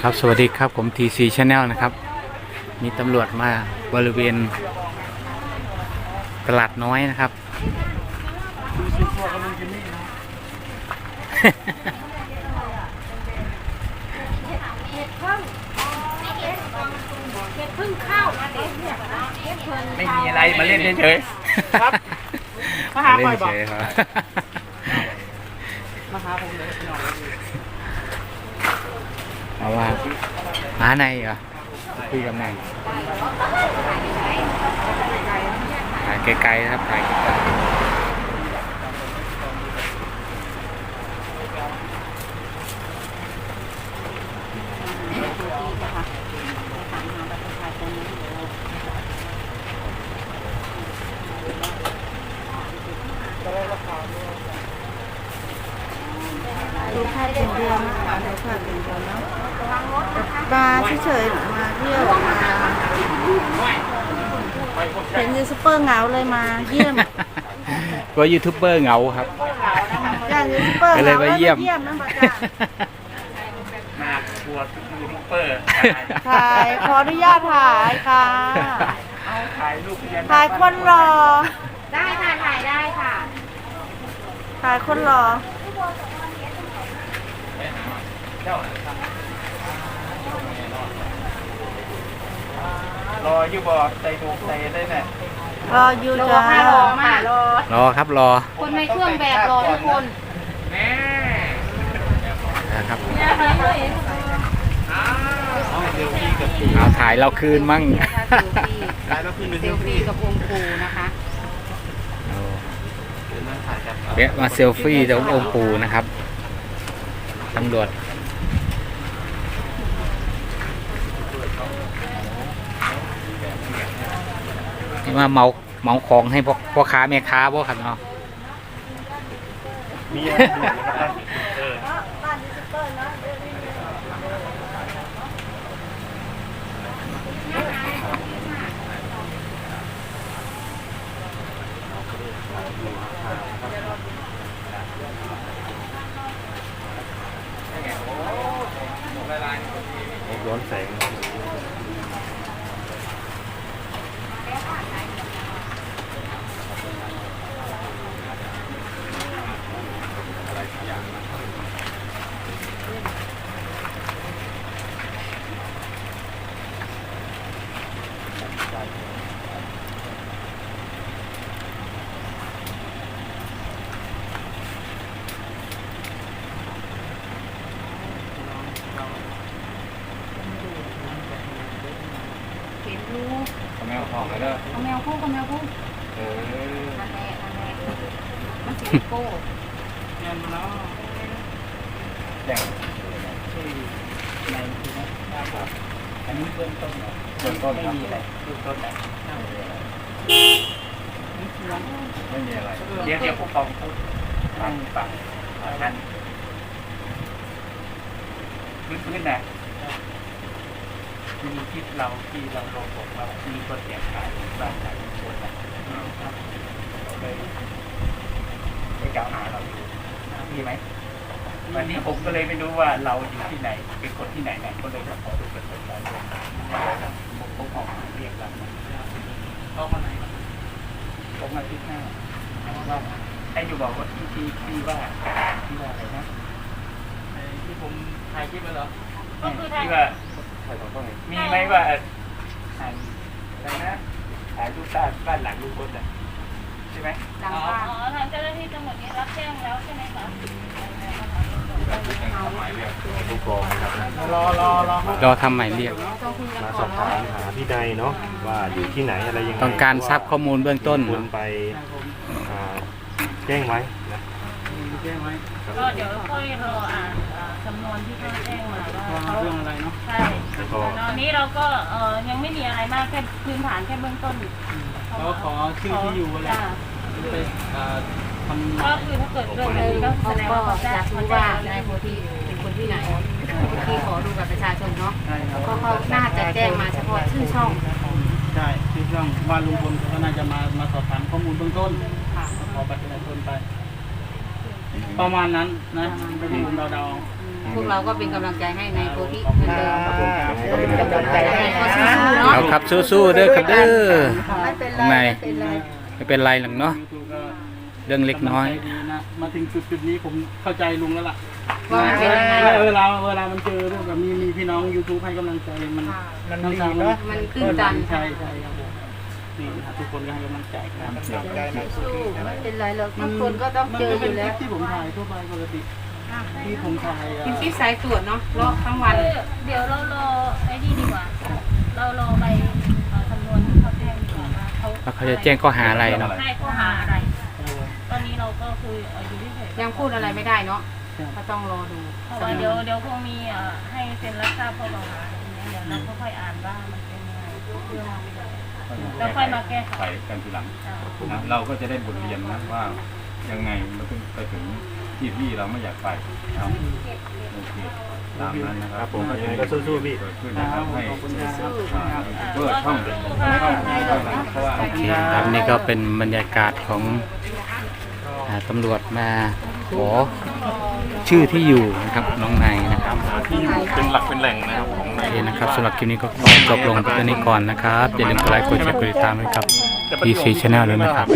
ครับสวัสดีครับผม TC Channel นะครับ มีตำรวจมาบริเวณ ตลาดน้อยนะครับเห็ดพึ่งเห็ดพึ่งข้าวมาเด็ดเนี่ยนะเห็ดพึ่งไม่มีอะไรมาเล่นเฉยครับมาหาเล่คอนยบอกเฉยครับ มาหาผมเลยพี่น้อง เอาว่าหาในเหรอคุยกับในถ่ายไกลๆนะครับถ่ายไกลๆ ภาพเป็นเดือนนะคะดูภาพเป็นเดือนเนาะมาเฉยๆมาเที่ยวมาเห็นยูทูบเบอร์เหงาเลยมาเยี่ยมๆว่ายูทูบเบอร์เหงาครับย่างยูทูบเบอร์ก็เลยมาเยี่ยมเยี่ยมนั่นปะจ้ะๆมาบวชยูทูบเบอร์ถ่ายขออนุญาตถ่ายค่ะถ่ายรูปพญานาคถ่ายคนรอ ได้ค่ะถ่ายได้ค่ะถ่ายคนรอ รออยู่บ่ใจดูใจได้น่ะรออยู่รอจ้าค่ะรอค่ะรอ รอครับรอคนในเครื่องแบบรอทุกคนแม่นะครับเอาเดี๋ยวพี่กับพี่เอาถ่ายเราคืนมั่งถ่ายแล้วพี่เซลฟี่กับองค์ปู่นะคะ เดี๋ยวมาเซลฟี่ตรงองค์ปู่นะครับตำรวจ นี่มาเมาเมาของให้พวกพ่อค้าแม่ค้าบ่ครับเนาะมีอะไรเออย้ ย้อนแสง เห็นดู แมวของแล้วเด้อเอาแมวคู่กับแมวคู่เออนั่นแหละนั่นแหละมันสีโก้เงินเนาะแดงที่ในที่นะครับอันนี้เบื้องต้นเนาะเบื้องต้นไม่ครับมีอะไรเบื้องต้นไหนไม่มีอะไรเดี๋ยวเดี๋ยวผู้กองพูดฟังฟังนั่นพื้นพื้นนะ มีคลิปเราที่เราลงบอกว่ามีคนเสียหายบ้านไหนคนไหนเลยไปกล่าวหาเราอยู่มีไหมวันนี้ผมก็เลยไม่รู้ว่าเราอยู่ที่ไหน เป็นคนที่ไหนไหนก็เลยจะขอดูเป็นคนการผมผมออกหมาเรียกกันออกมาไหนผมอาทิตย์หน้าว่าให้อยู่บอกว่าที่ที่ที่ว่าที่ว่าอะไรนะที่ผมถ่ายคลิปไว้เหรอก็คือถ่าย ที่ว่าถ่ายของกล้องไงมีไหมว่าถ่ายอะไรนะถ่ายรูปบ้านบ้านหลังลุงพลน่ะใช่ไหมหลังบ้านอ๋อทางเจ้าหน้าที่ตำรวจนี้รับแจ้งแล้วใช่ไหมคะผู้กองนะครับรอรอรอรอทำหมายเรียกต้องคุยกันมาสก่ออนบเนาะถามหาพี่ใดเนาะว่าอยู่ที่ไหนอะไรยังไงต้องการทราบข้อมูลเบื้องต้น ควรไปอ่าแจ้งไว้นะ แจ้งไว้ก็เดี๋ยวค่อยรออ่านอ่าสำนวนที่เขาแจ้งมาว่าว่าเขา เรื่องอะไรเนาะใช่ตอนนี้เราก็เอ่อยังไม่มีอะไรมากแค่พื้นฐานแค่เบื้องต้นเราขอชื่อที่อยู่อะไรจ้ะไปอ่าทำก็คือถ้าเกิดเรื่องเลยก็แสเขาดงก็ว่าเขาอแจ้ยากรู้ว่านายโพธิเป็นคนที่ไหนที่ขอดูกับประชาชนเนาะใช่ครับ ก็เขาน่าจะแจ้งมาเฉพาะชื่อช่องใช่ที่ช่องบ้านลุงพลเขาก็น่าจะมามาสอบถามข้อมูลเบื้องต้นขอบัตรประชาชนไป ประมาณนั้นนะข้อมูลเราเดาอืมพวกเราก็เป็นกำลังใจให้ในโพธิเหมือนเดิมเป็นกำลังใจให้ ก็สู้ๆเนาะเอาครับสู้ๆเด้อครับเด้อ ไม่เป็นข้างไรในไม่เป็นไร ไม่เป็นไรหรอกเนาะยูทูบก็เรื่องเล็กน้อยดีนะมาถึงจุดจุดๆนี้ผมเข้าใจลุงแล้วล่ะว่ามันเป็นยังไงเวลาเวลามันเจอเรื่องแบบมีมีพี่น้อง YouTube ให้กำลังใจมันมันน้ำดีตาเนาะ มันตื้นตัน ใช่ใช่ครับผม นี่นะครับทุกคนก็ให้กำลังใจกันใจในสุสู้ขีไม่เป็นไรหรอกทุกคนก็ต้องเจออยู่แล้วมันก็เป็นคลิปที่ผมถ่ายทั่วไปปกติที่ผมถ่ายอะกินฟิสายตรวจเนาะรอทั้งวัน เดี๋ยวเรารอไอ้นี่ดีกว่า เรารอไปเอ่อสำนวนที่เขาแจ้งดีกว่าว่าเขาแล้วเขาจะแจ้งข้อหาอะไรเนาะได้ข้อหาอะไร ตอนนี้เราก็คือเอ่ออยู่ที่เฉยๆยังพูดอะไรไม่ได้เนาะก็ต้องรอดูเพราะว่าเดี๋ยวเดี๋ยวคงมีเอ่อให้เซ็นรับทราบข้อกล่าวหาอย่างเงี้ยเดี๋ยวเราก็ค่อยอ่านว่ามันเป็นยังไงเรื่องมันเป็นยังไง แล้วค่อยมาแก้ไขไปกันทีหลังนะเราก็จะได้บทเรียนนะว่ายังไงมันถึงไปถึงที่ที่เราไม่อยากไปครับโอเคตามนั้นนะคครัรับบผมยังไงก็สู้ๆพี่เกิดขึ้นคนะครัรับบผมให้ขอบคุณครับอ่าเพื่อช่องช่องเพราะว่าโอเคครับนี่ก็เป็นบรรยากาศของอ่าตำรวจมาขอ ชื่อที่อยู่นะครับน้องนายนะครับที่อยู่เป็นหลักเป็นแหล่งนะครับของโอเคนะครับสำหรับคลิปนี้ก็ขอจบลงไปเท่านี้ก่อนนะครับอย่าลืมกดไลค์กดแชร์กดติดตามให้กับ PC Channel ด้วยนะครับ